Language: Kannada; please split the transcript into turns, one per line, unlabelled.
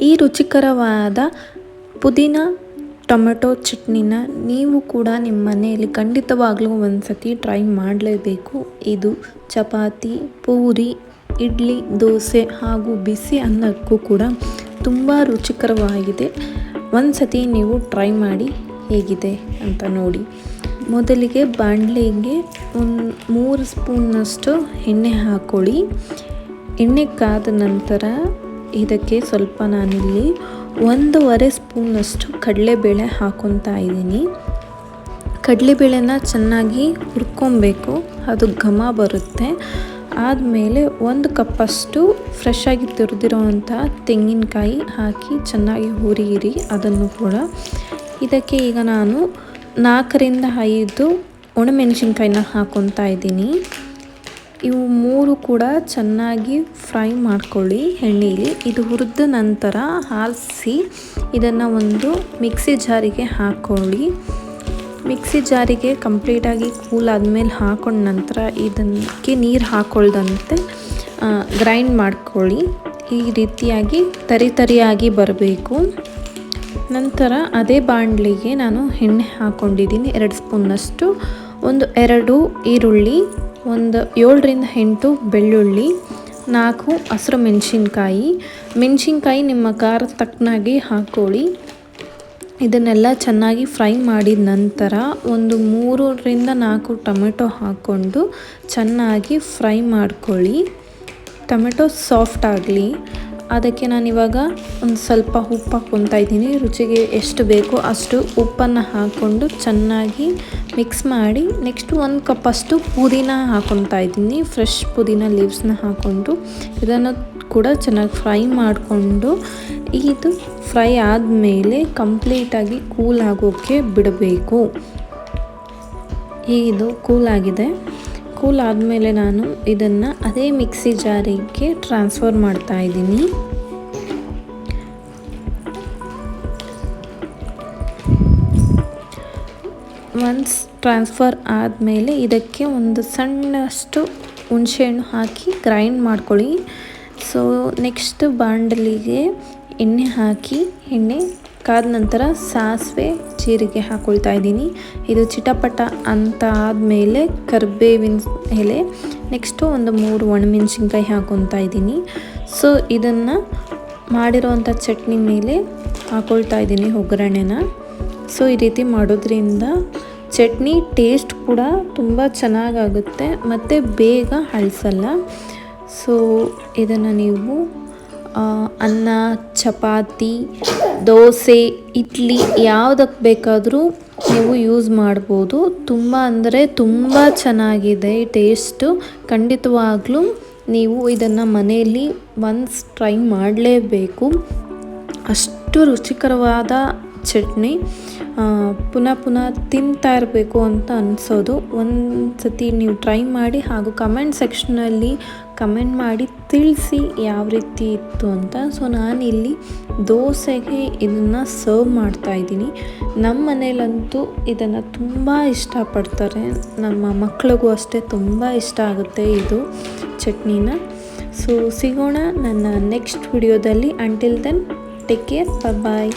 ಈ ರುಚಿಕರವಾದ ಪುದೀನ ಟೊಮೆಟೊ ಚಟ್ನಿನ ನೀವು ಕೂಡ ನಿಮ್ಮ ಮನೆಯಲ್ಲಿ ಖಂಡಿತವಾಗ್ಲೂ ಒಂದು ಸತಿ ಟ್ರೈ ಮಾಡಲೇಬೇಕು. ಇದು ಚಪಾತಿ, ಪೂರಿ, ಇಡ್ಲಿ, ದೋಸೆ ಹಾಗೂ ಬಿಸಿ ಅನ್ನಕ್ಕೂ ಕೂಡ ತುಂಬ ರುಚಿಕರವಾಗಿದೆ. ಒಂದು ಸತಿ ನೀವು ಟ್ರೈ ಮಾಡಿ ಹೇಗಿದೆ ಅಂತ ನೋಡಿ. ಮೊದಲಿಗೆ ಬಾಣಲೆಗೆ ಒಂದು ಮೂರು ಸ್ಪೂನ್ನಷ್ಟು ಎಣ್ಣೆ ಹಾಕ್ಕೊಳ್ಳಿ ಎಣ್ಣೆ ಕಾದ ನಂತರ ಇದಕ್ಕೆ ಸ್ವಲ್ಪ ನಾನಿಲ್ಲಿ ಒಂದೂವರೆ ಸ್ಪೂನಷ್ಟು ಕಡಲೆಬೇಳೆ ಹಾಕೊತಾ ಇದ್ದೀನಿ. ಕಡಲೆಬೇಳೆನ ಚೆನ್ನಾಗಿ ಹುರ್ಕೊಬೇಕು, ಅದು ಘಮ ಬರುತ್ತೆ. ಆದಮೇಲೆ ಒಂದು ಕಪ್ಪಷ್ಟು ಫ್ರೆಶ್ ಆಗಿ ತುರಿದಿರೋವಂಥ ತೆಂಗಿನಕಾಯಿ ಹಾಕಿ ಚೆನ್ನಾಗಿ ಹುರಿಯಿರಿ, ಅದನ್ನು ಕೂಡ. ಇದಕ್ಕೆ ಈಗ ನಾನು ನಾಲ್ಕರಿಂದ ಐದು ಒಣಮೆಣಸಿನ್ಕಾಯಿನ ಹಾಕೊತಾ ಇದ್ದೀನಿ. ಇವು ಮೂರು ಕೂಡ ಚೆನ್ನಾಗಿ ಫ್ರೈ ಮಾಡ್ಕೊಳ್ಳಿ ಎಣ್ಣೆಯಲ್ಲಿ ಇದು ಹುರಿದ ನಂತರ ಹಾಲಿಸಿ ಇದನ್ನು ಒಂದು ಮಿಕ್ಸಿ ಜಾರಿಗೆ ಹಾಕ್ಕೊಳ್ಳಿ ಮಿಕ್ಸಿ ಜಾರಿಗೆ ಕಂಪ್ಲೀಟಾಗಿ ಕೂಲ್ ಆದಮೇಲೆ ಹಾಕೊಂಡ ನಂತರ ಇದಕ್ಕೆ ನೀರು ಹಾಕ್ಕೊಳ್ದಂತೆ ಗ್ರೈಂಡ್ ಮಾಡ್ಕೊಳ್ಳಿ. ಈ ರೀತಿಯಾಗಿ ತರಿ ತರಿಯಾಗಿ ಬರಬೇಕು. ನಂತರ ಅದೇ ಬಾಣಲಿಗೆ ನಾನು ಎಣ್ಣೆ ಹಾಕ್ಕೊಂಡಿದ್ದೀನಿ ಎರಡು ಸ್ಪೂನ್ನಷ್ಟು ಒಂದು ಎರಡು ಈರುಳ್ಳಿ, ಒಂದು ಏಳರಿಂದ ಎಂಟು ಬೆಳ್ಳುಳ್ಳಿ, ನಾಲ್ಕು ಹಸಿರು ಮೆಣಸಿನ್ಕಾಯಿ. ಮೆಣಸಿನ್ಕಾಯಿ ನಿಮ್ಮ ಖಾರದ ತಕ್ಕನಾಗಿ ಹಾಕ್ಕೊಳ್ಳಿ. ಇದನ್ನೆಲ್ಲ ಚೆನ್ನಾಗಿ ಫ್ರೈ ಮಾಡಿದ ನಂತರ ಒಂದು ಮೂರರಿಂದ ನಾಲ್ಕು ಟೊಮೆಟೊ ಹಾಕ್ಕೊಂಡು ಚೆನ್ನಾಗಿ ಫ್ರೈ ಮಾಡ್ಕೊಳ್ಳಿ. ಟೊಮೆಟೊ ಸಾಫ್ಟ್ ಆಗಲಿ. ಅದಕ್ಕೆ ನಾನಿವಾಗ ಒಂದು ಸ್ವಲ್ಪ ಉಪ್ಪು ಹಾಕ್ಕೊತಾ ಇದ್ದೀನಿ. ರುಚಿಗೆ ಎಷ್ಟು ಬೇಕೋ ಅಷ್ಟು ಉಪ್ಪನ್ನು ಹಾಕ್ಕೊಂಡು ಚೆನ್ನಾಗಿ ಮಿಕ್ಸ್ ಮಾಡಿ ನೆಕ್ಸ್ಟ್ ಒಂದು ಕಪ್ಪಷ್ಟು ಪುದೀನ ಹಾಕ್ಕೊತಾ ಇದ್ದೀನಿ. ಫ್ರೆಶ್ ಪುದೀನ ಲೀವ್ಸ್ನ ಹಾಕ್ಕೊಂಡು ಇದನ್ನು ಕೂಡ ಚೆನ್ನಾಗಿ ಫ್ರೈ ಮಾಡಿಕೊಂಡು ಇದು ಫ್ರೈ ಆದಮೇಲೆ ಕಂಪ್ಲೀಟಾಗಿ ಕೂಲ್ ಆಗೋಕ್ಕೆ ಬಿಡಬೇಕು. ಇದು ಕೂಲ್ ಆಗಿದೆ. ಕೂಲ್ ಆದಮೇಲೆ ನಾನು ಇದನ್ನು ಅದೇ ಮಿಕ್ಸಿ ಜಾರಿಗೆ ಟ್ರಾನ್ಸ್ಫರ್ ಮಾಡ್ತಾ ಇದ್ದೀನಿ. ಒನ್ಸ್ ಟ್ರಾನ್ಸ್ಫರ್ ಆದಮೇಲೆ ಇದಕ್ಕೆ ಒಂದು ಸಣ್ಣಷ್ಟು ಹುಣಸೆಹಣ್ಣು ಹಾಕಿ ಗ್ರೈಂಡ್ ಮಾಡ್ಕೊಳ್ಳಿ. ಸೊ ನೆಕ್ಸ್ಟ್ ಬಾಂಡಲಿಗೆ ಎಣ್ಣೆ ಹಾಕಿ, ಎಣ್ಣೆ ಕಾದ ನಂತರ ಸಾಸಿವೆ ಜೀರಿಗೆ ಹಾಕ್ಕೊಳ್ತಾ ಇದ್ದೀನಿ. ಇದು ಚಿಟಪಟ ಅಂತ ಆದಮೇಲೆ ಕರಿಬೇವಿನ ಎಲೆ ನೆಕ್ಸ್ಟು ಒಂದು ಮೂರು ಒಣಮೆಣ್ಸಿನ್ಕಾಯಿ ಹಾಕೊತಾ ಇದ್ದೀನಿ. ಸೊ ಇದನ್ನು ಮಾಡಿರೋವಂಥ ಚಟ್ನಿ ಮೇಲೆ ಹಾಕ್ಕೊಳ್ತಾ ಇದ್ದೀನಿ ಒಗ್ಗರಣೆನ. ಸೊ ಈ ರೀತಿ ಮಾಡೋದ್ರಿಂದ ಚಟ್ನಿ ಟೇಸ್ಟ್ ಕೂಡ ತುಂಬ ಚೆನ್ನಾಗಾಗುತ್ತೆ, ಮತ್ತು ಬೇಗ ಅಳಿಸಲ್ಲ. ಸೊ ಇದನ್ನು ನೀವು ಅನ್ನ, ಚಪಾತಿ, ದೋಸೆ, ಇಡ್ಲಿ ಯಾವುದಕ್ಕೆ ಬೇಕಾದರೂ ನೀವು ಯೂಸ್ ಮಾಡ್ಬೋದು. ತುಂಬ ಅಂದರೆ ತುಂಬ ಚೆನ್ನಾಗಿದೆ ಟೇಸ್ಟು ಖಂಡಿತವಾಗ್ಲೂ ನೀವು ಇದನ್ನು ಮನೆಯಲ್ಲಿ ಒನ್ಸ್ ಟ್ರೈ ಮಾಡಲೇಬೇಕು. ಅಷ್ಟು ರುಚಿಕರವಾದ ಚಟ್ನಿ ಪುನಃ ಪುನಃ ತಿಂತಾ ಇರಬೇಕು ಅಂತ ಅನಿಸೋದು. ಒಂದು ಸತಿ ನೀವು ಟ್ರೈ ಮಾಡಿ ಹಾಗೂ ಕಮೆಂಟ್ ಸೆಕ್ಷನಲ್ಲಿ ಕಮೆಂಟ್ ಮಾಡಿ ತಿಳಿಸಿ ಯಾವ ರೀತಿ ಇತ್ತು ಅಂತ. ಸೊ ನಾನಿಲ್ಲಿ ದೋಸೆಗೆ ಇದನ್ನು ಸರ್ವ್ ಮಾಡ್ತಾ ಇದ್ದೀನಿ. ನಮ್ಮ ಮನೇಲಂತೂ ಇದನ್ನು ತುಂಬ ಇಷ್ಟಪಡ್ತಾರೆ. ನಮ್ಮ ಮಕ್ಕಳಿಗೂ ಅಷ್ಟೇ ತುಂಬ ಇಷ್ಟ ಆಗುತ್ತೆ ಇದು ಚಟ್ನಿನ. ಸೊ ಸಿಗೋಣ ನನ್ನ ನೆಕ್ಸ್ಟ್ ವಿಡಿಯೋದಲ್ಲಿ until then take care bye